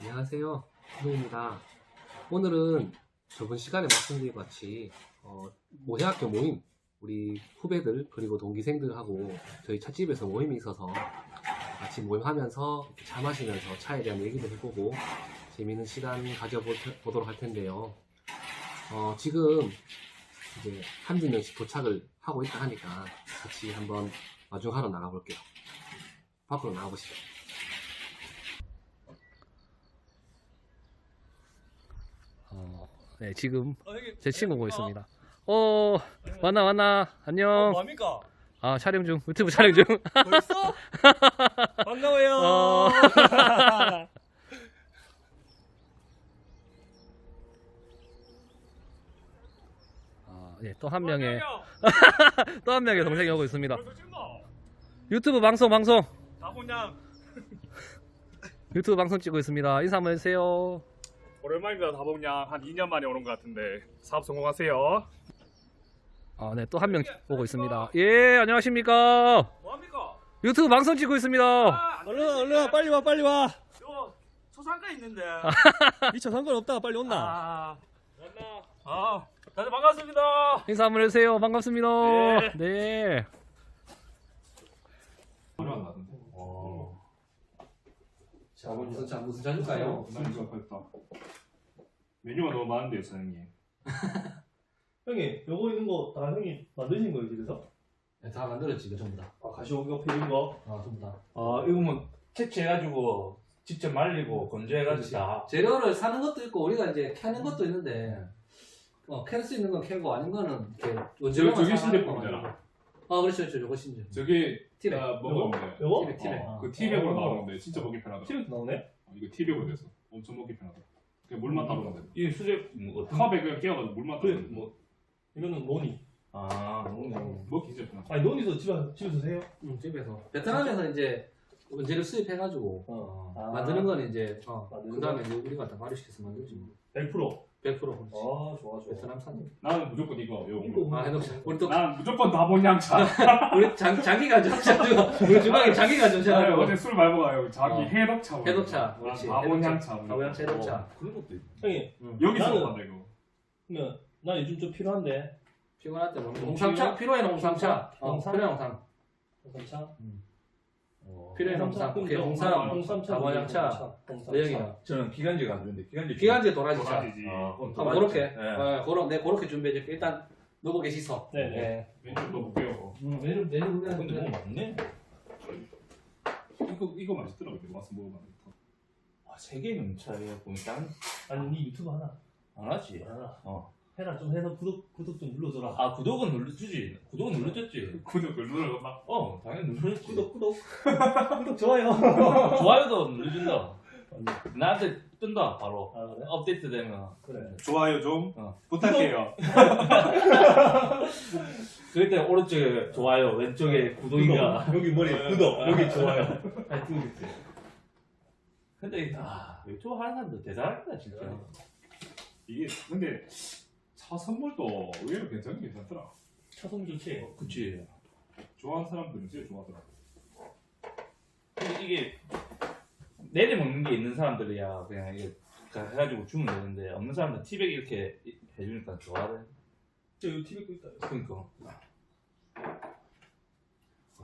안녕하세요. 후배입니다. 오늘은 저번 시간에 말씀드린 것 같이 어, 모해학교 모임 우리 후배들 그리고 동기생들하고 저희 찻집에서 모임이 있어서 같이 모임하면서 차 마시면서 차에 대한 얘기도 해보고 재미있는 시간 가져보도록 할 텐데요. 어, 지금 이제 한두 명씩 도착을 하고 있다 하니까 같이 한번 마중하러 나가볼게요. 밖으로 나가보시죠. 어, 네, 지금 제 친구 보고 있습니다. 어, 왔나, 왔나. 안녕. 뭡니까? 아, 촬영 중. 유튜브 촬영 중. 벌써? 반가워요. 어. 아, 예, 또 한 명의, 또 한 명의 동생이 오고 있습니다. 벌써 찍나? 유튜브 방송, 방송. 다곤양 유튜브 방송 찍고 있습니다. 인사 한번 해주세요. 오랜만입니다. 다봉양 한 2년 만에 오는 것 같은데 사업 성공하세요. 아, 네, 또 한 명 오고 있습니다. 예, 안녕하십니까. 뭐합니까? 유튜브 방송 찍고 있습니다. 아, 얼른 얼른 빨리 와 빨리 와. 요 초상가 있는데. 미처 상관없다 빨리 온나. 아, 왔나? 아, 다들 반갑습니다. 인사 한번 해주세요. 반갑습니다. 네. 네. 자, 무슨 차, 무슨 차일까요? 난 이거 됐다. 메뉴가 너무 많은데요, 사장님. 형님 요거 있는 거 다 형이 만드신 거예요 집에서? 네, 다 만들었지, 이거 전부 다. 아 가시오기 필인 거. 아, 전부 다. 아 이거 뭐 채취해가지고 직접 말리고 건조해가지고 다 재료를 사는 것도 있고, 우리가 이제 캐는 것도 있는데, 어, 캘 수 있는 건 캐고, 아닌 거는 이렇게 원재료만 저기 사는 신제품이잖아. 아, 그렇죠, 그렇죠. 저거 신제. 저게 티백. 나 먹었는데 요거? 티백, 티백. 아, 그 티백으로 어. 나오는데 진짜 먹기 편하다. 티백 나오네. 어, 이거 티백으로 돼서 엄청 먹기 편하다. 그냥 물만 따르면 돼. 이 수제 뭐 어떤 컵에 그냥 끼워가지고 물만 그래 따르면 돼. 뭐 이거는 노니. 아 먹기 진짜 편하다. 아니 노니도 집에 집에서 세요? 응, 집에서. 베트남에서 이제 원재료 수입해가지고, 어. 어, 만드는 건 이제, 어, 만드는 그 다음에 우리가 다 발효시켜서 만들지. 뭐. 100%. 100% 그렇지. 아 좋아 좋아. 베트남산. 나는 무조건 이거 요. 이거 아, 해놓자. 우리 또, 난 무조건 다본양차. 우리 장, 장기가 좀, 우리 주방에 장기가 좀 아, 셔가지고. 어제 술 말고 가요. 자기 어. 해독차. 해독차, 난 그렇지. 다본양차. 다본양차, 해독차. 그런 것도 있고 형님 여기서 나는- 이거. 그러면 나 요즘 좀 필요한데. 피곤할 때 먹는 홍삼차? 필요해는 홍삼차. 어, 홍삼? 필요해 홍삼. 홍삼차. 필요해 홍삼. 오케이, 홍삼. 홍삼차. 다원양차. 내영이야. 저는 기간제가 안 좋은데 기간제 기간제 도라지 차. 도라지지. 아 그럼 아, 그렇게. 네. 어, 그럼 내 그렇게 준비해줄게. 일단 넣고 계시소. 네네. 왼쪽 또 볼게요. 음, 메뉴 메뉴 아, 근데 너무 많네 이거 이거 맛있더라고요. 와서 먹어봤는데. 아 세 개는 차이가 보니까 아니 니 유튜브 하나. 안 하지 하나. 어. 해라 좀 해서 구독 구독 좀 눌러줘라. 아 구독은 눌러주지 구독은 눌러줬지 구독을 눌러봐. 어 당연히 눌러줬지 구독 구독 구독 좋아요. 좋아요도 눌러준다 나한테 뜬다 바로 아 그래? 업데이트 되면 그래. 좋아요 좀 어. 부탁해요. 그때 오른쪽에 좋아요 왼쪽에 구독인가 구독. 여기 머리 구독 여기 좋아요. 아니 구독했지. 근데 아 유튜브 하는 사람들 대단하다 진짜 이게 근데 차 선물도 의외로 괜찮긴 괜찮더라. 차성 좋지. 그치 좋아하는 사람들은 진짜 좋아하더라. 근데 이게 내리 먹는 게 있는 사람들이야 그냥 이게 가- 해가지고 주면 되는데 없는 사람들 티백 이렇게 해주니까 좋아하네 저 TV 고 있다. 그러니까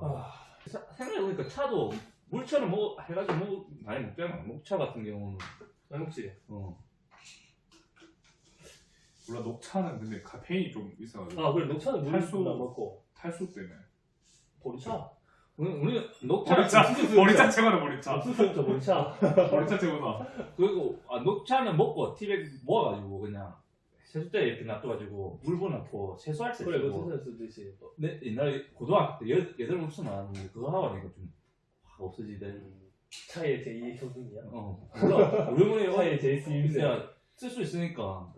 아, 사- 생각해보니까 차도 물차를 먹 해가지고 먹 많이 먹잖아 녹차 같은 경우는 안 먹지. 어 몰라 녹차는 근데 카페인이 좀 있어가지고 아 그래 녹차는 물 탈수. 안 먹고 탈수 때문에. 보리차. 우리, 우리 녹차 보리차 보리차 최고다 보리차. 없으면 저 보리차. 보리차 최고다. 그리고 아, 녹차는 먹고 티백 모아가지고 그냥 세숫대에 이렇게 놔둬가지고 물 부어놓고 세수할 때 그래 쓰고 그거 쓰듯이. 내 옛날에 고등학교 때 여, 여덟 나왔는데 그거 하고 나니까 좀확 없어지대 차의 제2의 효능이야. 어 몰라 오랜만에 차의 제2의 힘세. 그냥 쓸수 있으니까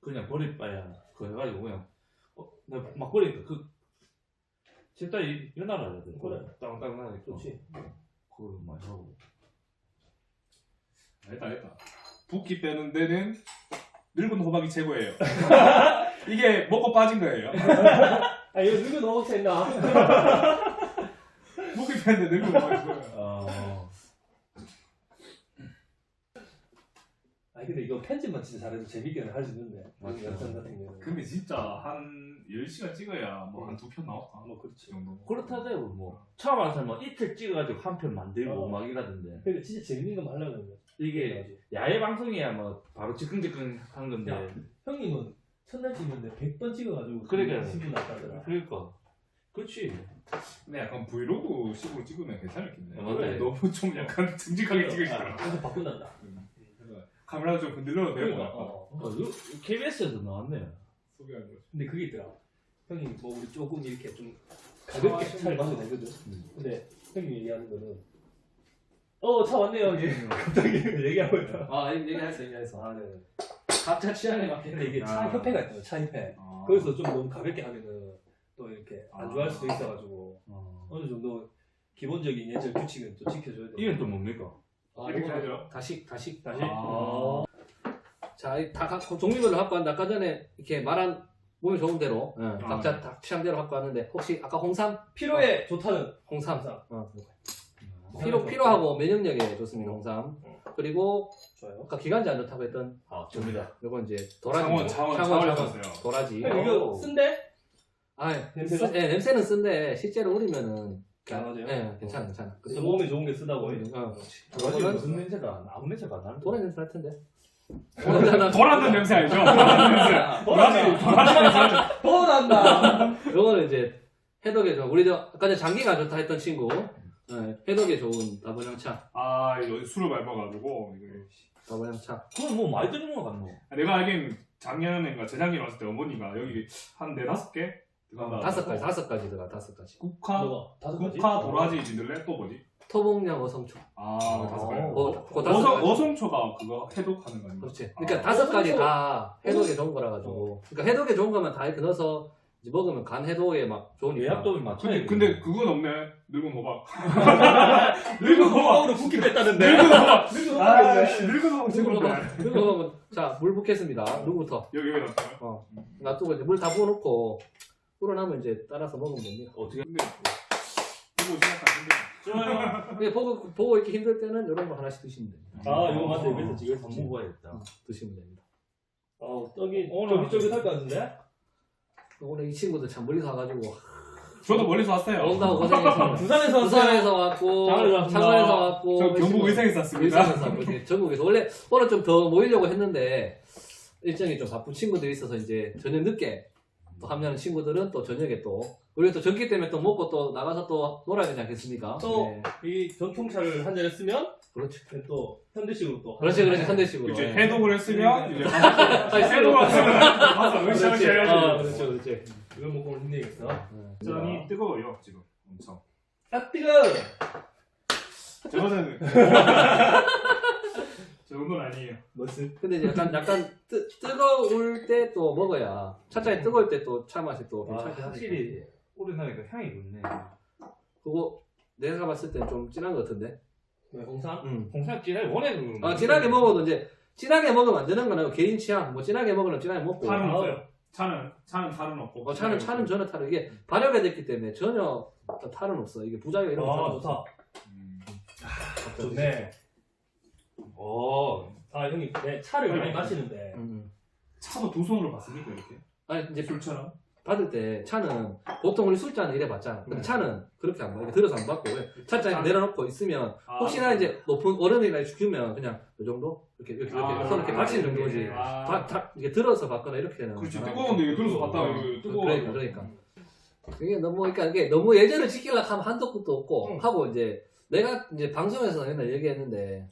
그냥 버릴 바야 그거 해가지고 그냥 어, 내가 막 버리니까 그 세숫대 연하라 해야 돼 그래. 땅땅하니까 좋지. 그걸 많이 하고 됐다 됐다. 붓기 빼는 데는 늙은 호박이 최고예요. 이게 먹고 빠진 거예요. 아 이거 누구 했나? 붓기 빼는 데 늙은 호박이 최고예요. 어 아니 근데 이거 편집만 진짜 잘해도 재밌게는 할 수 있는데 맞죠. 영상 같은 경우는 근데 진짜 한 10시간 찍어야 뭐 한 두 편 나올까? 뭐 그렇지 그 정도. 그렇다대요 뭐 처음 하는 사람 뭐 이틀 찍어가지고 한 편 만들고 어. 막 이라던데 그러니까 진짜 재밌는 하는 거야 이게 그래가지고. 야외 방송이야 뭐 바로 하는 건데 야. 형님은 첫날 찍는데 100번 찍어가지고 그러니까요. 신분 났다더라 그러니까 그렇지 근데 약간 브이로그 식으로 찍으면 괜찮겠네. 어, 맞아요. 너무 좀 약간 듬직하게 찍으시더라. 그래서 바꾼단다 카메라 좀 흔들려도 되고 그러니까 어. 어, 이거 KBS에서 나왔네요 소개하는 거지. 근데 그게 있더라 형님 뭐 우리 조금 이렇게 좀 가볍게 차를 마셔도 되거든 음. 근데 형님 얘기하는 거는 어차 왔네요 이제 갑자기 얘기하고 있다 아 얘기했어 얘기했어. 아, 네. 각자 취향에 맞게 근데 이게 차 아. 협회가 있거든 차 협회 아. 거기서 좀 너무 가볍게 하면은 또 이렇게 안 아. 좋아할 수도 있어가지고 어. 어느 정도 기본적인 예절 규칙은 또 지켜줘야 돼. 이건 또 뭡니까? 아, 이렇게 이거는 하죠. 다시 다시 다시. 아. 어. 자, 이다 각- 종류별로 갖고 왔는데 아까 전에 이렇게 말한 몸에 좋은 대로 예, 아, 각자 네. 다 취향대로 갖고 왔는데 혹시 아까 홍삼? 필요에 좋다는 홍삼. 항상 어. 피로 피로하고 면역력에 좋습니다. 홍삼. 그리고 좋아요. 아까 기관지 안 좋다고 했던 아 접니다 요건 이제 도라지. 창원 창원 창원, 창원 창원. 했었어요. 도라지. 형 이거 쓴데? 아, 냄새가? 쓰- 예, 냄새는 쓴데 실제로 우리면은 안 맞아요? 예, 괜찮아, 괜찮아. 그래서 몸에 좋은 게 쓰다고. 어, 도라지 이거는 무슨 냄새가 아무 냄새가 안 나는 도라지 냄새 같은데. 돌았는 냄새 알죠? 돌았는 냄새. 도라지 도라지 냄새. 더 난다. 요거는 이제 해독에 좋은 우리 저 아까 전에 장기가 좋다 했던 친구 예, 해독에 좋은 다번향차 아 이거 술을 밟아가지고 이거. 다번향차 그건 뭐 많이 드는 거 같노 내가 알기엔 작년인가 재작년에 왔을 때 어머니가 여기 한 네다섯 개 들어간다. 다섯 가지 다섯 가지 들어가 다섯 가지 국화 뭐가? 다섯 가지? 국화 도라지 진들레 또 뭐지? 토봉냥 어성초 아 다섯 어. 가지. 어, 그거 다섯 어성 가지 어성초가 그거 해독하는 거 아닌가? 그렇지 그러니까 아. 다섯 가지. 다 해독에 좋은 거라 가지고 그러니까 해독에 좋은 거만 다 이렇게 넣어서 이제 먹으면 간 해독에 막 좋으니까 예약도를 맞춰야 근데 돼 근데 그건 없네. 늙은 호박. 늙은 호박. 호박으로 붓기 뺐다는데. 늙은 호박. 늙은 아, 호박이었네. 씨, 늙은 호박. 먹으면 이거 먹으면 자 물 붓겠습니다 누구부터 여기 여기 놨어요. 어 놔두고 이제 물 다 부어놓고 불어나면 이제 따라서 먹으면 됩니다 어떻게 근데 보고 생각하는데 좋아요 근데 보고 보고 있기 힘들 때는 이런 거 하나씩 드시면 됩니다 아, 이거 맞네. 그래서 지금 밥 먹어야겠다 드시면 됩니다 어, 떡이 오늘 쫄깃쫄깃할 것 같은데? 오늘 이 친구들 참 멀리서 와가지고 저도 멀리서 왔어요. 온다고 고생했습니다 부산에서 왔어요. 부산에서 왔고 장안에서 왔습니다. 창원에서 왔고 저 경북 의성에서 왔습니다. 왔고 이렇게 전국에서 원래 오늘 좀 더 모이려고 했는데 일정이 좀 바쁜 친구들이 있어서 이제 저녁 늦게 또 함께하는 친구들은 또 저녁에 또 우리가 또 전기 때문에 또 먹고 또 나가서 또 놀아야 되지 않겠습니까? 또 네. 이 전통차를 한 잔 했으면 그렇죠. 또 현대식으로 또. 그렇지 그렇지 현대식으로 이제 네. 해독을 했으면 이제 아니, 해독을 했으면 가서 그렇지. 으쌰으쌰 어, 해야지. 그렇죠 그렇지 이걸 먹고 오늘 힘내겠어. 네. 전이 뜨거워요 지금 엄청. 딱 뜨거! 저거는 저 정도는 아니에요. 멋을. 근데 이제 약간 약간 뜨, 뜨거울 때 또 먹어야 차차에 뜨거울 때 또 차 맛이 또 아, 괜찮긴 하니까. 확실히 오래 나니까 향이 좋네 그거 내가 봤을 때 좀 진한 것 같은데 왜 홍삼? 음. 홍삼 진하게 원해 그런 아, 진하게 먹어도 이제 진하게 먹으면 안 되는 거는 개인 취향. 뭐 진하게 먹으면 진하게 먹고. 파는 아, 없어요. 차는 차는 탈은 없고. 어, 차는 차는 전혀 탈은 이게 발효가 됐기 때문에 전혀 탈은 없어. 이게 부작용 이런 거 아, 전혀 좋다. 음. 좋네. 어 아, 형님, 내 차를 많이 마시는데. 음. 차도 두 손으로 받습니까 이렇게? 아니 이제 술처럼? 받을 때 차는 보통 우리 술잔 이래 받잖아. 근데 네. 차는 그렇게 안 받아. 이렇게 들어서 안 받고 차잔에 내려놓고 있으면 아, 혹시나 이제 높은 얼음이나 주면 그냥 이 정도 이렇게 이렇게 이렇게 아, 손 이렇게 받치는 정도지. 아. 다, 다 이게 들어서 받거나 이렇게 되는. 그렇지 뜨거운데 이거 들어서 어, 봤다 어, 이거 뜨거워. 그러니까 그러니까. 이게 너무 그러니까 이게 너무 예절을 지키려고 하면 한도 끝도 없고 응. 하고 이제 내가 이제 방송에서 맨날 얘기했는데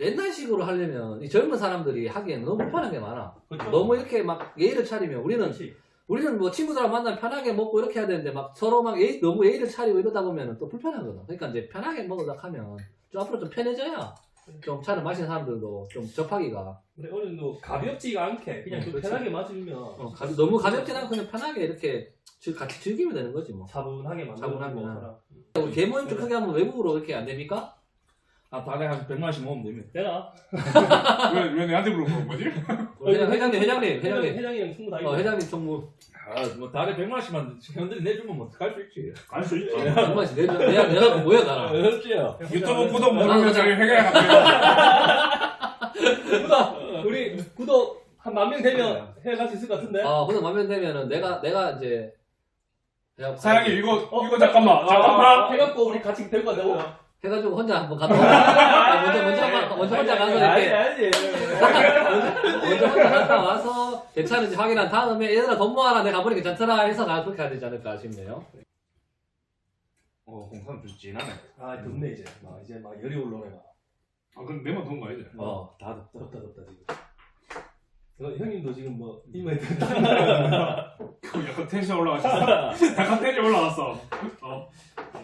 옛날식으로 하려면 이 젊은 사람들이 하기에는 너무 불편한 게 많아. 그렇죠? 너무 이렇게 막 예의를 차리면 우리는 그렇지. 우리는 뭐 친구들하고 만나면 편하게 먹고 이렇게 해야 되는데 막 서로 막 예의, 너무 예의를 차리고 이러다 보면 또 불편하거든. 그러니까 이제 편하게 먹으려 하면 좀 앞으로 좀 편해져야 좀 차를 마시는 사람들도 좀 접하기가 근데 어느 정도 가볍지가 않게 그냥 어, 좀 그렇지. 편하게 마시면 어, 가- 너무 가볍진 않고 그냥 편하게 이렇게 즐- 같이 즐기면 되는 거지 뭐. 차분하게 만들어 차분하게. 먹어라. 우리 개모임 좀 크게 하면 외국으로 이렇게 안 됩니까? 아 달에 한 100만씩 먹으면 됩니다 되나? 왜 왜 내한테 물어보는 거지? 회장, 회장님, 회장님, 회장님. 회장이랑 승부 다 어, 회장님 총무. 아뭐 달에 100만씩만 현들이 내주면 뭐 갈 수 있지 갈 수 있지. 정말 내려, 내가, 내가 뭐야, 나랑. 그렇지요 유튜브 구독 아, 누르면 맞아. 저희 회계가 갑니다. 구독! 우리 만명 되면 해갈 수 있을 것 같은데? 아, 근데 만면 되면은 내가 내가 이제 해갖고 사장님 이거 어, 이거 잠깐만 잠깐만 해갖고 우리 같이 데리고 간다고? 해가지고 혼자 한번 갔다 와. 먼저 먼저 가- 먼저 혼자 가서 이렇게 아니. 먼저 혼자 갔다 와서 괜찮은지 확인한 다음에 얘들아 돈 모아라 내가 보니까 괜찮더라 해서 가 그렇게 해야 되지 않을까 싶네요. 어 공산 좀 진하네. 아, 덥네, 이제. 막, 이제 막 열이 올라오네, 막. 아 그럼 내만 돈 가야 돼 어다 덥다. 덥다, 덥다, 지금. 어, 형님도 지금 뭐, 이마에 그 약간 텐션 올라갔어 약간 텐션 올라갔어 어.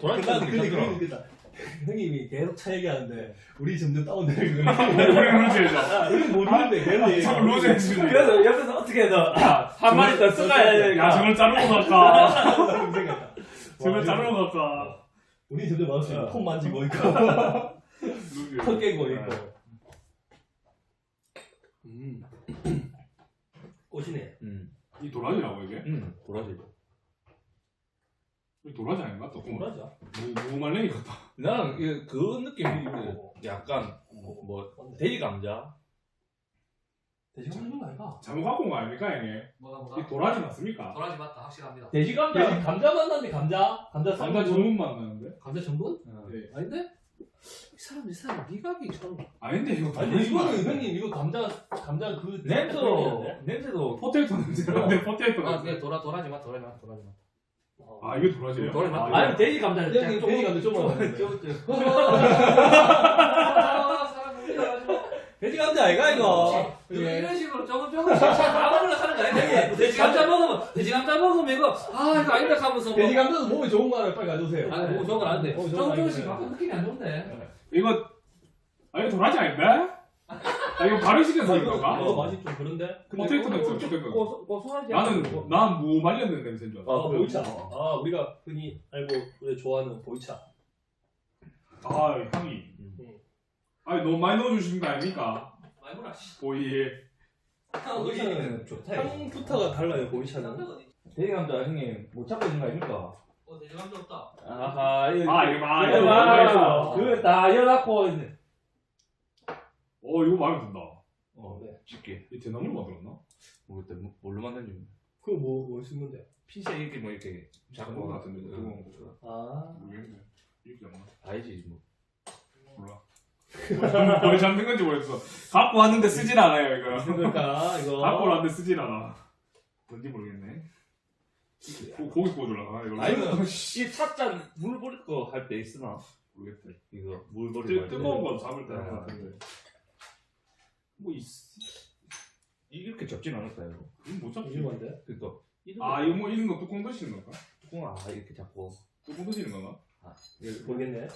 근데, 게 근데, 근데, 형님이 계속 차 얘기하는데, 우리 점점 다운되는 거. 우리 아, 우리 모르는데, 계속 자꾸 루즈해지네 그래서 옆에서 어떻게 해서 한 마리 더 쓰가야 야 되니까. 저걸 자르고 갈까. 저걸 자르고 갈까 우리 점점 마우스 폰 만지고 있고, 루즈 턱 깨고 있고. 음. 꽃이네. 음, 이 도라지라고 이게? 음 도라지. 이 도라지 아닌가? 또 뭐라죠? 무말랭이 같다 나는 이그 느낌이 있고 약간 뭐, 뭐 돼지 감자. 돼지 감는 거 아닌가? 잘못 갖고 온 거 아닙니까 형님? 뭐가 이 도라지 맞습니까? 도라지 맞다 확실합니다. 돼지 감자? 돼지 감자 만났는데, 감자? 감자 쌈 감자 전문 맛 나는데? 감자 전분? 네. 아닌데? 이 사람 이 사람 미각이 좀 아닌데 이거 아니, 도라지 이거는 형님, 이거 감자, 감자 그. 냄새도 냄새도 포테이토 냄새 나는데 포테이토 아, 냄새 그게 도라 도라지 맛 도라지 맛 도라지 맛. 어. 아 이게 도라지예요? 도라지 맞다. 아, 이거- 아니 돼지 감자는 형님, 돼지 감자 좀 먹었는데. 돼지 감자 아이가, 이거? 이런 식으로 조금 조금씩 다 먹으려 하는 거 아니야? 돼지 감자 먹으면 돼지 감자 먹으면 이거 아 이거 아니다 하면서 뭐 돼지 감자도 몸에 좋은 거 하나 빨리 가져오세요. 아니 뭐 좋은 건 아는데 어, 좋은 거 조금 조금씩 아니네. 바꿔 느낌이 안 좋은데. 이거 아 이거 도라지 아닌데? 아 이거 발효시켜서 이런 이거 건가? 맛이 좀 그런데? 포테이토 고소 고소하지. 나는 난무 말렸는 냄새인 줄 알았어 아, 보이차. 아, 우리가 흔히 알고 우리 좋아하는 보이차. 아 향이 음. 아니 너무 많이 넣어주시는 거 아닙니까? 많이 보라. 씨. 보이에 보이차는 좋다. 향부터가 달라요, 보이차는. 돼지 감자 형님 못 찾고 있는 거 아닙니까? 어 돼지 감자 없다. 아하 이거 아 이거 봐 이거 이거 봐. 봐 그거 다 열갖고 있네. 어 이거 마음에 든다 어, 네. 쉽게. 이 대나무를 만들었나? 모르겠다. 뭐- 뭘로 만든지. 그거 뭐, 뭐 쓰는데? 핀셋 이렇게 뭐 이렇게 작은 거 같은데, 뜨거운 거. 아. 모르겠네 이렇게 않나? 알지 뭐. 몰라 뭘 잡는 건지 모르겠어 갖고 왔는데 쓰진 않아요 이거 그러니까, 이거. 갖고 왔는데 쓰진 않아 뭔지 모르겠네 고, 고기 구워주려고 이거 아니면 이 찻잔 물 버릴 거 할 때 있으나 모르겠다 이거 물 뜨, 버릴 거. 뜨거운 거 잡을 때 아. 하는 같은데 뭐 있... 이렇게 접진 않을까 이거. 이거 못 잡지 이름인데? 그러니까 이런 아거 이거 뭐 이런 거 뚜껑 드시는 건가? 뚜껑 아 이렇게 잡고. 뚜껑 드시는 건가? 모르겠네.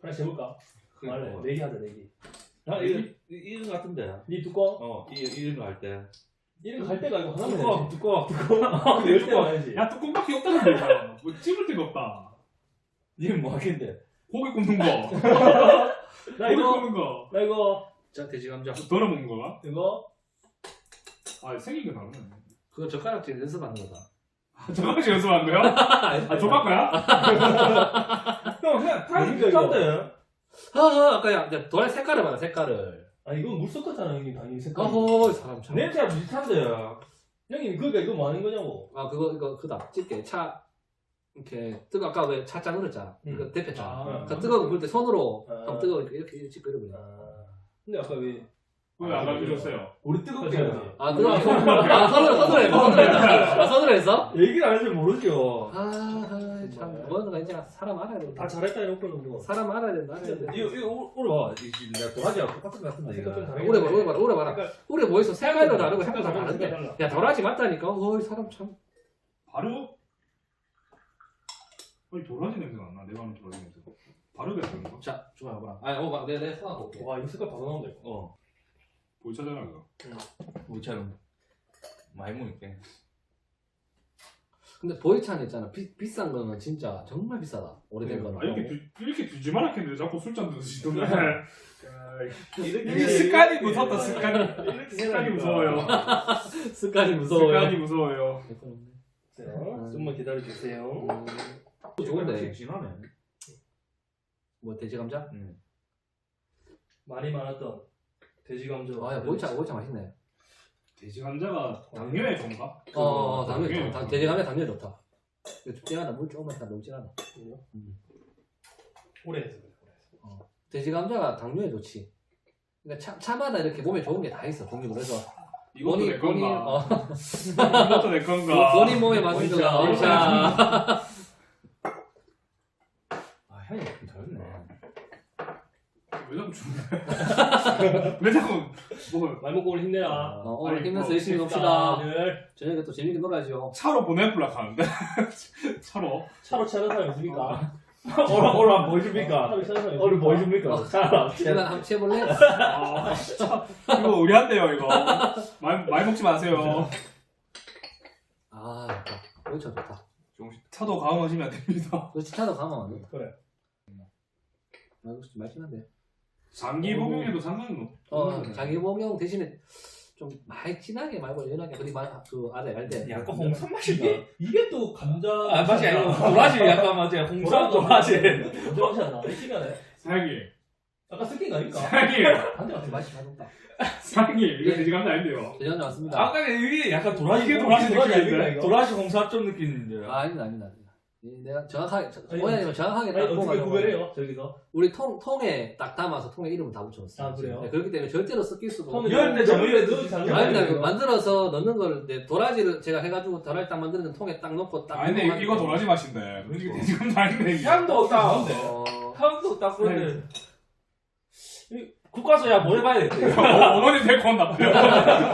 하나 재볼까? 말래. 그거. 내기 하자, 내기. 아 이거 이- 이런 거 같은데. 니 뚜껑? 어 이, 이런 거 할 때. 이름 갈 때가 이거 하나면 뚜껑 되지. 뚜껑. 뚜껑 열 때만 해야지. 야 뚜껑밖에 없다는데 이거 뭐 찝을 데가 없다 이건 뭐 하겠는데. 고기 굽는 거 나 고기 이거, 굽는 거 나 이거, 자 돼지 감자. 덜어 먹는 거가? 이거. 아 생긴 게 다르네 그거 젓가락질 연습하는 거다. 조각씩 연습한 거야? 아 조각 거야? 형 그냥 다 뭔데, 비슷한데. 허허 아까 야 이제 도라지 색깔을 봐라 색깔을. 아, 이건 물 섞었잖아, 형님. 당연히 색깔. 어허 이 사람 참. 냄새가 비슷한데. 형님, 그러니까 이거 뭐 하는 거냐고. 아 그거 이거 그다 집게 차 이렇게 뜨거 아까 왜 차장 그랬잖아. 응. 그거 데폈잖아. 아. 그 뜨거운 굴때 손으로 아. 한번 뜨거워 이렇게 이렇게 이렇게 끓여버려. 아. 근데 아까 왜. 왜안 알려주셨어요? 우리 뜨겁게 그렇죠. 해야지. 아 손. 아 손으로 손으로 했어. 손으로 했어. 아 했어? 얘기를 안 해서 모르죠. 아참 뭐가 이제 사람 알아야 된다. 다 잘했다, 이렇게 뭐. 사람 알아야 된다. 알아야 된다. 이거 이거 오- 오래 봐. 이 내가 도라지하고 똑같은 것 같은데. 좀 이거. 오래 봐라 오래 봐라 오래 봐라. 색깔- 오래 뭐 있어? 색깔도 다르고 색깔 색깔도 색깔. 달라. 야 도라지 맞다니까. 어이 사람 참. 바로? 아니 도라지 냄새가 안 나. 내가 하는 도라지 냄새. 바르게 쓰는 거? 자 좋아봐라. 아 오빠 내내 손 하고 올게. 와, 이거 색깔 바로 나온다, 이거. 어. 보이차잖아 그거. 우리처럼 많이 먹니까. 근데 보이차는 있잖아. 비, 비싼 거는 진짜 정말 비싸다. 오래된 거는. 아 이렇게 뒤, 이렇게 뒤지만 했는데 자꾸 술잔 드시던데. 이렇게 이 습관이 무섭다 습관이. 이렇게 습관이 무서워요. 습관이 무서워요. 습관이 무서워요. 자, 좀만 기다려 주세요. 음, 좋은데. 확실히 진하네. 뭐 돼지 감자? 응. 말이 많았던 돼지 감자. 아야 보이차 보이차 맛있네. 돼지 감자가 당뇨에 좋은가? 어, 어 당뇨 당뇨에 좋다. 돼지 감자 당뇨 좋다. 이거 좀 진하다. 물 조금만 더 너무 진하다. 음. 오래 했어. 그래, 오래 했어. 돼지 감자가 당뇨에 좋지. 그러니까 차, 차마다 이렇게 몸에 좋은 게 다 있어. 종류로 그래서 이것도 내 본인 건가? 어, 이것도 내 건가? 본인 몸에 맞는 원샷. 아 향이 좀 다르네. 왜 자꾸 주는 왜 자꾸 뭐 많이 먹고 오늘 힘내라. 어, 오늘 아니, 힘내서 뭐, 열심히 놉시다. 다들 저녁에 또 재밌게 놀아야죠. 차로 보내블라 하는데 차로 차로 차는 사람 있습니까? 오라 오라 뭐 해줍니까? 차로 차는 사람 오늘 뭐 있습니까? 해줍니까? 자, 일단 한번 치해볼래? 아 진짜 이거 의리한데요 이거 많이, 많이 먹지 마세요 아, 좋다. 원샷 좋다. 차도 강화하시면 안 됩니다 그렇지, 차도 가면 안 돼. 그래. 아, 혹시 말씀한데. 장기 복용에도 상관은 없 어, 장기 복용 대신에 좀 많이 진하게 말고 연하게 그리 말, 그 알아요, 알 때. 약간 홍삼 맛이 이게 이게 또 감자. 아 맛이 아니고 도라지 약간 맞아. 홍삼 도라지. 감자 맛이 안 나. 이 시간에 사장님 아까 스킨 거 아닙니까? 사장님 감자 같은 맛이 맛없다. 사장님 이거 돼지 감자 아닌데요 대전 왔습니다. 아까 이게 약간 도라지 이게 도라지 도라지 느낌인데? 도라지 홍삼 좀 느끼는데. 아, 아닙니다. 아닙니다. 이 내가 정확하게, 저- 아니, 원장님은 정확하게 아니 딱 어떻게 뽑아가지고 구별해요? 저기서 우리 통, 통에 딱 담아서 통에 이름을 다 붙여놨어요. 아, 그래요? 네, 그렇기 때문에 절대로 섞일 수가 없고. 열대 상관이 아닙니다. 없어요. 이거 만들어서 넣는 걸, 이제 도라지를 제가 해가지고 도라지 딱 만드는 통에 딱 넣고 딱. 아 근데 이거 도라지 맛인데 감자 아닌데 이게 향도 딱 어, 향도 딱 그런데 국가서 야 뭐 해봐야 돼. 어, 어머니 데리고 온다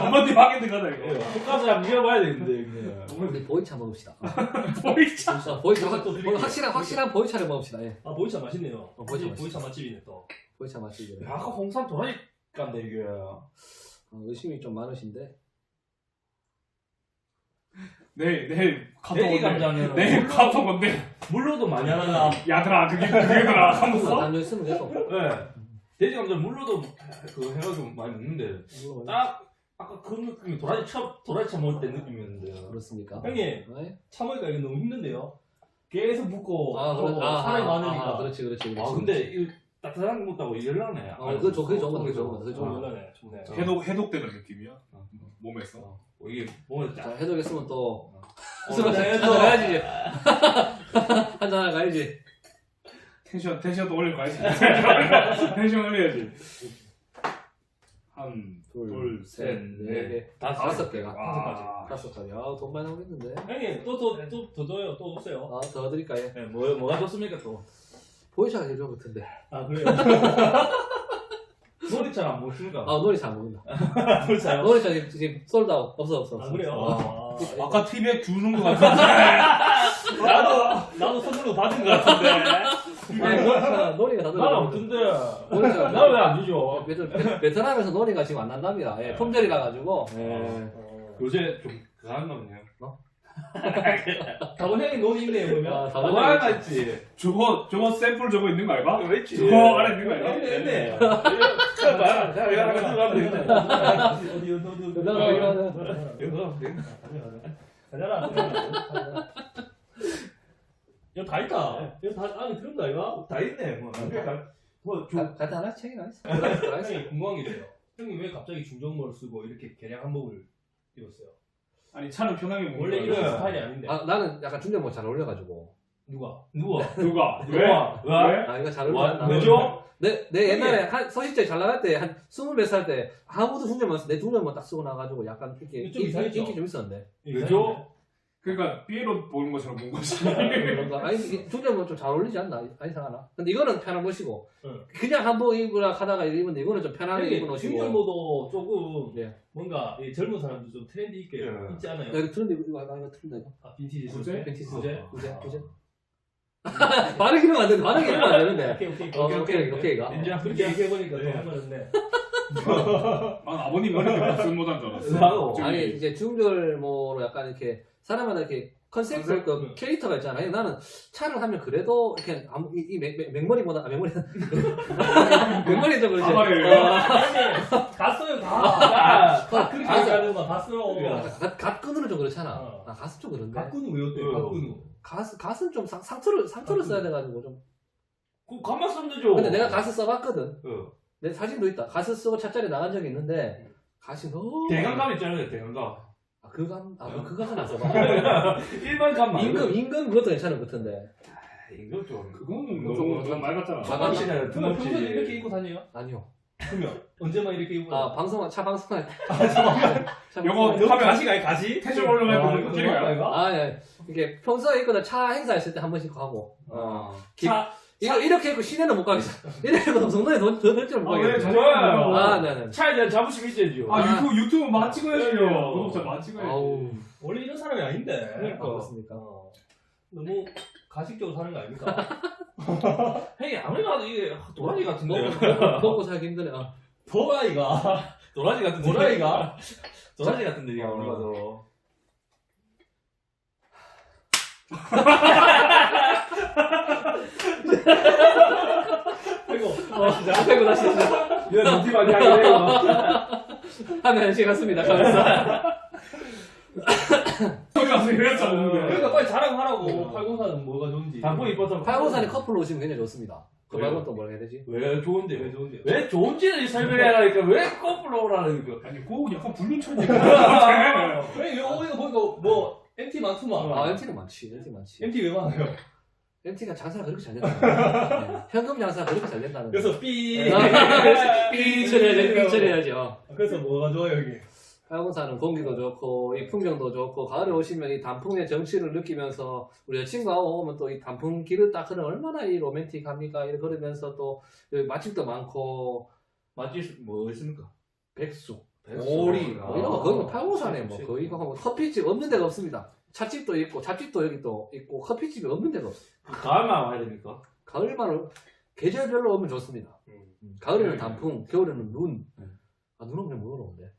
어머니 방에 들어가다 이거 국가서야 미워봐야 되는데 이게. 우리 보이차 먹읍시다. 보이차 자, 보이차. 오늘 확실한, 확실한 보이차를 먹읍시다. 예. 아 보이차 맛있네요. 어, 보이차 보이차, 맛있어. 보이차 맛집이네 또. 보이차 맛집이에요. 아까 홍삼 도라지 깐데 이게. 어, 의심이 좀 많으신데. 내일 내일 카톡 돼지 온대 감자는 내일 카톡 온대 물로도 많이 하나. 야들아 그게 그게더라 하면서 담요 있으면 계속. 네. 돼지 감자 물로도 그 해가지고 많이 먹는데 딱 아까 그 느낌이 도라지 쳐 도라지 쳐 먹을 때 느낌이었는데. 그렇습니까? 형님 네? 참으니까 이거 너무 힘든데요. 계속 붓고 아, 그래, 어, 아, 사람이 아, 많으니까. 아, 그렇지, 그렇지. 그렇지. 아 근데 이 따뜻한 거 먹다고 열나네. 어, 그거 좋- 그게 좋은 거다, 그게 좋은 거다, 그게 좋은 좀 거다. 연락해. 좋네. 어. 해독 해독되는 느낌이야 어. 몸에서 어, 이게 몸에 딱 자, 해독했으면 또. 어, 술 한잔 네, 가야지. 한잔 하나 가야지. 텐션 텐션도 올릴 거야지 텐션 올려야지 한 둘, 둘, 셋, 셋, 네 개. 다섯 다섯 개가. 와. 다섯 가지. 아, 돈 많이 나오겠는데. 형님 또또또더 줘요. 또 없어요. 아, 더 드릴까요? 네, 뭐 뭐가 좋습니까 또? 보이차가 제일 좋을 텐데. 아 그래요? 놀이처럼 안 먹습니까? 아, 놀이 잘 먹는다. 벌써요? 놀이차 지금, 지금 솔드아웃. 없어, 없어, 없어. 아 그래요? 어. 아, 아까 TV에 주는 거 같은데 나도 나도 선물로 받은 것 같은데. 아니, 놀이차, 놀이가 다 나는 들어. 없던데. 놀이차. 나왜 안 주죠? 베트, 베- 베트남에서 놀이가 지금 안 난답니다. 예, 품절이라 가지고. 예. 요새 좀 그한가 보네요. 다본 형이 논이 있네요 그러면. 아, 다뭐 하나 있지. 저거 저거 샘플 저거 있는 거 알바? 그거 있지. 저거 안에 있는 거 알바? 있네 있네. 그래 봐. 내가 이거 하나 가지고 가면 되겠다. 어디 어디 어디 어디. 이거, 이거, 이거. 이거 가면 되겠다. 가자 라. 이거 다 있다. 이거 다 안에 들은다 이거. 다 있네. 뭐. 뭐 좀. 가- 갖다 하나 책이 나 있어. 들어 있어. 형님 궁금한 게 있어요. 형님 왜 갑자기 중정모를 쓰고 이렇게 개량 한복을 입었어요? 아니 차는 편하게 먹는 원래 거야. 이런 그래. 스타일이 아닌데. 아, 나는 약간 중대모 잘 어울려가지고. 누가? 누가? 누가? 왜? 누가? 왜? 아, 이거 잘 않나? 왜죠? 내, 내 옛날에 한, 서식제 잘 나갈 때, 한 스물 몇 살 때, 아무도 중대모 내 중대모 딱 쓰고 나가지고 약간 이렇게 좀 인기, 이상했죠? 인기 좀 있었는데. 왜죠? 그러니까 삐에로 보는 것처럼 본 거지. 그런가? 아니, 중대모 좀잘 어울리지 않나? 아니, 상하나? 근데 이거는 편한 것이고. 응. 그냥 한복 입으라 하다가 입었는데, 이거는 좀 편하게 입은 옷이고. 중정모도 조금 네. 뭔가 이 젊은 사람들 좀 트렌디 있게 예. 있지 않아요? 야, 이거 틀린데, 이거, 이거, 이거 틀린다, 이거. 아 빈티지? 소재? 벤티스. 부제? 부제? 부제? 반응 이러면 안 돼. 반응 이러면 안 되는데. 오케이 오케이 어, 오케이, 오케이, 오케이, 가. 인정. 그렇게 얘기해 보니까 네. 더 할만한데 난 아버님 어릴 때 무슨 모자인 줄 알았어. 나도. 저기 아니 이제 중절모로 약간 이렇게 사람마다 이렇게 컨셉 컨셉? 그 응. 캐릭터가 있잖아요. 나는 차를 하면 그래도 이렇게 아무 이, 이 맥, 맥, 맥머리보다 아, 맥머리 맥머리 좀 그렇지. 어, 형님 다 써요 다 아, 다 그렇게 아, 얘기하는 거다 써 갓, 갓근으로 좀 그렇잖아. 어. 아, 갓은 좀 그런데. 가꾸는 왜 어때요? 어. 가꾸는 갓, 갓은 좀 상, 상투를 상투를. 써야 돼가지고 좀. 그 가만 쓰면 되죠. 근데 내가 갓을 써봤거든. 어. 내 사진도 있다. 갓을 쓰고 차짜리 나간 적이 있는데 가시 너무 대강감 있잖아요, 대강감. 아, 그감 아, 그 가서 나서 일반 감 말고. 임금 임금 그것도 괜찮은 것 같은데 아, 임금 좀. 그거는 너무- 너무 말 같잖아. 아, 깜치네, 그러면 평소에 이렇게. 입고 다녀요? 아니요 그러면 언제만 이렇게 입고 아 방송 차 방송할 때 요거 너무 하면 가시가 아니 가시? 텐션 올라갈 아, 때 이거? 뭐야, 이거? 아 예. 이게 평소에 있거나 차 행사 있을 때 한 번씩 가고 어. 기- 차- 이거 이렇게 입고 시내는 못 가겠어 이렇게 입고 성동에 돈돈줄못 아, 왜 가겠어 좋아요. 아 네네 차에 대한 자부심 있어야죠. 아, 유튜브, 유튜브 맛 찍어야죠. 그래요. 구독자 맛 찍어야지. 아우 원래 이런 사람이 아닌데. 그러니까. 그렇습니까 어. 너무 가식적으로 사는 거 아닙니까? 형이 아무리 봐도 이게 도라지 같은데. 먹고, 먹고 살기 힘드네 아. 도라이가 도라지 같은데. 도라이가 도라지 같은데, 이게 어. 아무리 봐도. 아이고 어, 아이고 다시 야, 눈티 많이 하네. 하면 한시 갔습니다 가면서 여기 와서 이랬어, 먹는데. 그러니까 빨리 자랑하라고 804는 뭐가 좋은지 단풍 이뻐서. 팔공산에 커플로 오시면 굉장히 좋습니다 그? 말고 또 뭐라 해야 되지 왜 좋은데? 왜 좋은지 왜 좋은지를 설명해라니까 왜 거꾸로 오라는 거. 아니, 그거 약간 불륜천지. 아니 이거 이거 보니까 뭐 MT 많구만 아 MT는 많지 MT 많지 MT 왜 많아요? MT가 장사가 그렇게 잘 된다 네. 현금 장사가 그렇게 잘 된다는 거. 그래서 삐삐 처리해야지 삐 처리해야지 어. 그래서 뭐가 좋아요 여기 팔공산은 공기도 좋고 이 풍경도 좋고 가을에 오시면 이 단풍의 정취를 느끼면서 우리 여친구하고 오면 또 이 단풍 길을 딱 걸으면 얼마나 이 로맨틱합니까 이렇게 걸으면서 또 여기 맛집도 많고 맛집 뭐 있습니까? 백숙, 백숙. 오리 뭐 이런 거 아, 거의 뭐 팔공산에 뭐 그렇지. 거의 뭐 커피집 없는 데가 없습니다 찻집도 있고 잡집도 여기 또 있고 커피집이 없는 데가 없어요. 가을만 와야 됩니까? 가을만 계절별로 오면 좋습니다. 음, 가을에는 단풍 겨울에는 눈. 아, 눈 오면 못 오는데.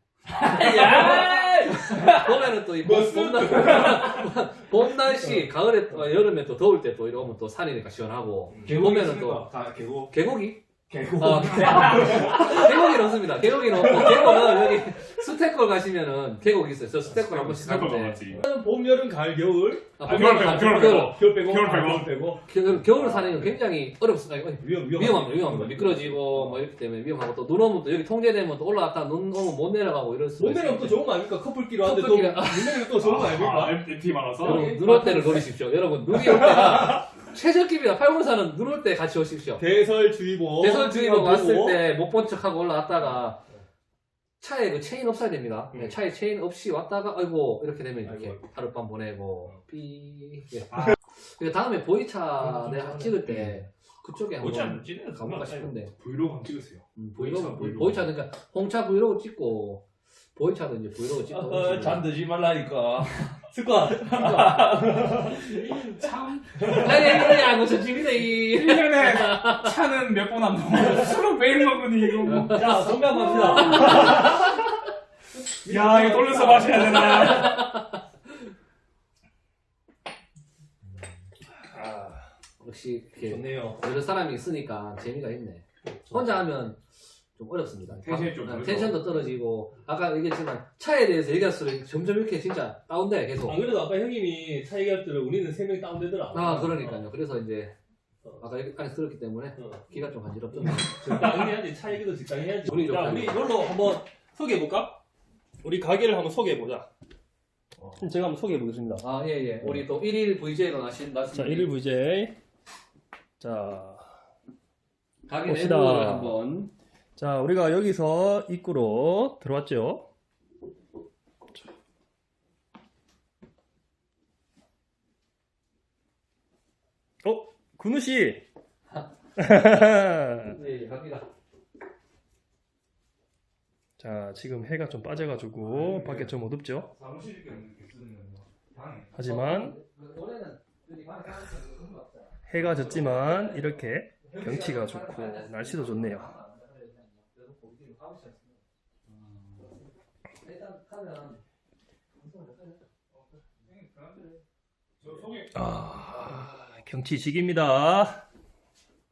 야! 봄에는 또이뭐 봄, 봄, 봄 날씨, 가을에 또 여름에 또 더울 때 또 이러면 또 산이니까 시원하고. 봄에는 또가 계곡. 계곡이 계곡. 어, 계곡이 없습니다. 계곡이 없고 계곡은 여기 수태골 가시면은 계곡이 있어요. 저 수태골 한 번씩 그거 가는데 맞지. 봄, 여름, 가을, 겨울 아, 아, 봄, 겨울 여름, 빼고, 가을, 겨울 겨울. 겨울 빼고 겨울 아, 빼고. 겨울 빼고 겨울, 겨울 사는 굉장히 어렵습니다. 아니, 위험 위험 위험합니다. 위험합니다. 미끄러지고 뭐 이렇기 때문에 위험하고 또 눈 오면 또 여기 통제되면 또 올라갔다 눈 오면 못 내려가고 이럴 수가 못 내리면 있어요. 또 좋은 거 아닙니까? 커플끼리 하는데 또못 커플끼리- 내리면 또 좋은 거 아, 아닙니까? MT 많아서. 여러분 눈올 때를 노리십시오. 여러분 눈이 올 때가 최적기입니다. 팔공사는 눈 올 때 같이 오십시오. 대설주의보 대설주의보 왔을. 때 못 본 척하고 올라왔다가 차에 그 체인 없어야 됩니다. 음. 네, 차에 체인 없이 왔다가 아이고 이렇게 되면 이렇게 아이고. 하룻밤 보내고 삐. 예. 아. 그러니까 다음에 보이차 아, 내가 좀 찍을 때 그쪽에 어찌 한번 안 찌네. 가볼까 싶은데 브이로그 한번 찍으세요. 음, 보이차, 브이로그 브이로그. 보이차 그러니까 홍차 브이로그 찍고 보이차도 이제 브이로그 찍고 어, 오시고. 잠드지 말라니까. 습관 참. 아니 아니 아니 저 집이다 이 1년에 차는 몇 번 안 먹고 술은 매일 먹으니 이거 뭐. 자 한번 합시다 야, 이거 돌려서 마셔야 되나. 아, 역시 이렇게 좋네요 여러 사람이 있으니까 재미가 있네. 혼자 하면 좀 어렵습니다. 텐션이 좀 어, 떨어져. 텐션도 떨어지고 아까 얘기했지만 차에 대해서 얘기할수록 점점 이렇게 진짜 다운돼 계속. 안 그래도 아까 형님이 차 얘기할 때는 우리는 세 명이 다운되더라 아 그러니까요. 그래서 이제 아까 여기까지 들었기 때문에 어. 귀가 좀 간지럽죠. 적당히 해야지 차 얘기도 적당히 해야지 우리 자 적당히. 우리 이걸로 한번 소개해 볼까? 우리 가게를 한번 소개해 보자 제가 한번 소개해 보겠습니다 아 예예. 우리 또 1일 VJ로 나신 말씀. 자 1일 VJ 자, 가게 봅시다. 내부를 한번. 자 우리가 여기서 입구로 들어왔죠 어? 군우씨 예, 갑니다. 자 지금 해가 좀 빠져가지고 밖에 좀 어둡죠 사무실. 방에. 하지만 없어요. 해가 졌지만 이렇게 경치가 좋고 날씨도 좋네요 일단 소개. 아 경치 직입니다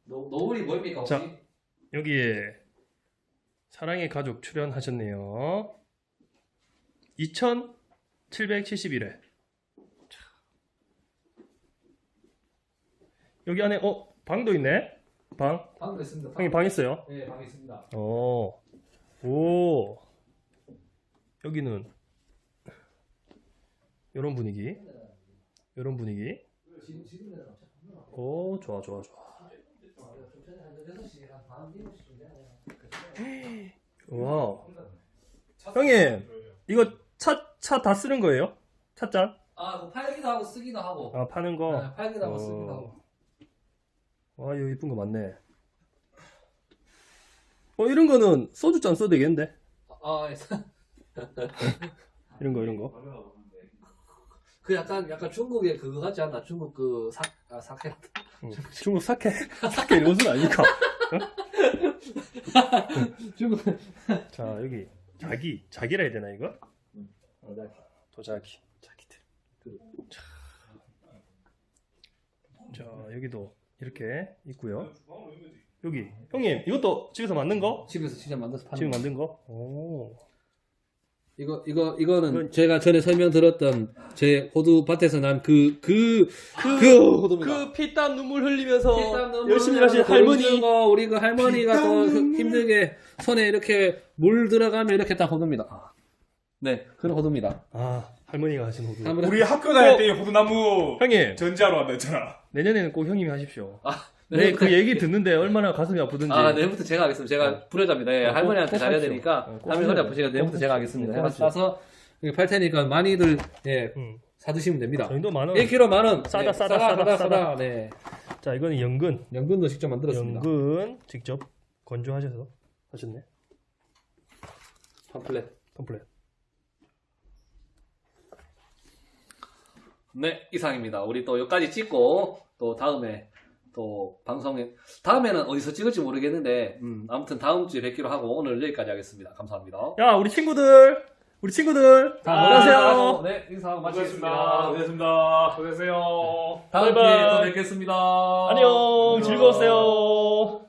노, 노을이 뭡니까 혹시? 자. 여기에 사랑의 가족 출연하셨네요 2771회 여기 안에 어 방도 있네 방 방도 있습니다. 형님 방 있어요 네, 방이 있습니다. 어. 오. 여기는 이런 분위기. 이런 분위기. 오, 좋아, 좋아, 좋아. 와. 형님, 이거 차, 차 다 쓰는 거예요? 차잔? 아, 그 팔기도 하고 쓰기도 하고. 아, 파는 거? 네, 팔기도 하고 어. 쓰기도 하고. 와, 이거 이쁜 거 많네. 어, 이런 거는 소주잔 써도 되겠는데? 아, 예. 이런 거, 이런 거. 그 약간 약간 중국의 그거 같지 않나? 중국 그 사, 아, 사케. 응. 중국 사케, 사케 옷은 아니까. 중국. 자, 여기. 자기, 자기라 해야 되나, 이거? 어, 나 도자기. 자기들. 자, 자, 여기도 이렇게 있고요. 여기. 형님, 이것도 집에서 만든 거? 집에서 진짜 만들어서 파는 거. 만든 거? 오. 이거 이거 이거는 그건- 제가 전에 설명 들었던 제 호두 밭에서 난 그 그 그 호두입니다. 그 피땀 눈물 흘리면서 피땀 눈물 열심히 하신 할머니. 돈 주고 우리 그 할머니가 눈물. 힘들게 손에 이렇게 물 들어가면 이렇게 딱 호두입니다. 네, 그런 호두입니다. 아, 할머니가 하신 호두. 우리 학교 다닐 때 호두나무 형님, 전지하러 왔다 했잖아. 내년에는 꼭 형님이 하십시오. 아, 네, 그 얘기 듣는데 얼마나 가슴이 아프든지. 아, 내일부터 제가 하겠습니다. 제가 어. 불효자입니다. 예, 어, 꼭- 할머니한테 꼭 잘해야 하십시오. 되니까 어, 꼭 할머니 허리 하십시오. 아프시니까 내일부터 꼭 제가. 하겠습니다. 꼭 해가 하십시오. 싸서 팔 테니까 많이들 예, 음. 사드시면 됩니다. 만 원. 1kg 만 원. 싸다, 네, 싸다, 싸다, 싸다, 싸다. 네. 자, 이거는 연근. 연근도 직접 만들었습니다. 연근 직접 건조하셔서 하셨네. 팜플렛. 컴플렛. 네, 이상입니다. 우리 또 여기까지 찍고 또 다음에 또 방송에 다음에는 어디서 찍을지 모르겠는데 음, 아무튼 다음 주에 뵙기로 하고 오늘 여기까지 하겠습니다. 감사합니다. 야, 우리 친구들. 우리 친구들. 자, 안녕하세요. 네, 인사하고 고생했습니다. 마치겠습니다. 고생했습니다. 고생하세요. 다음. 기회에 또 뵙겠습니다. 안녕. 즐거웠어요.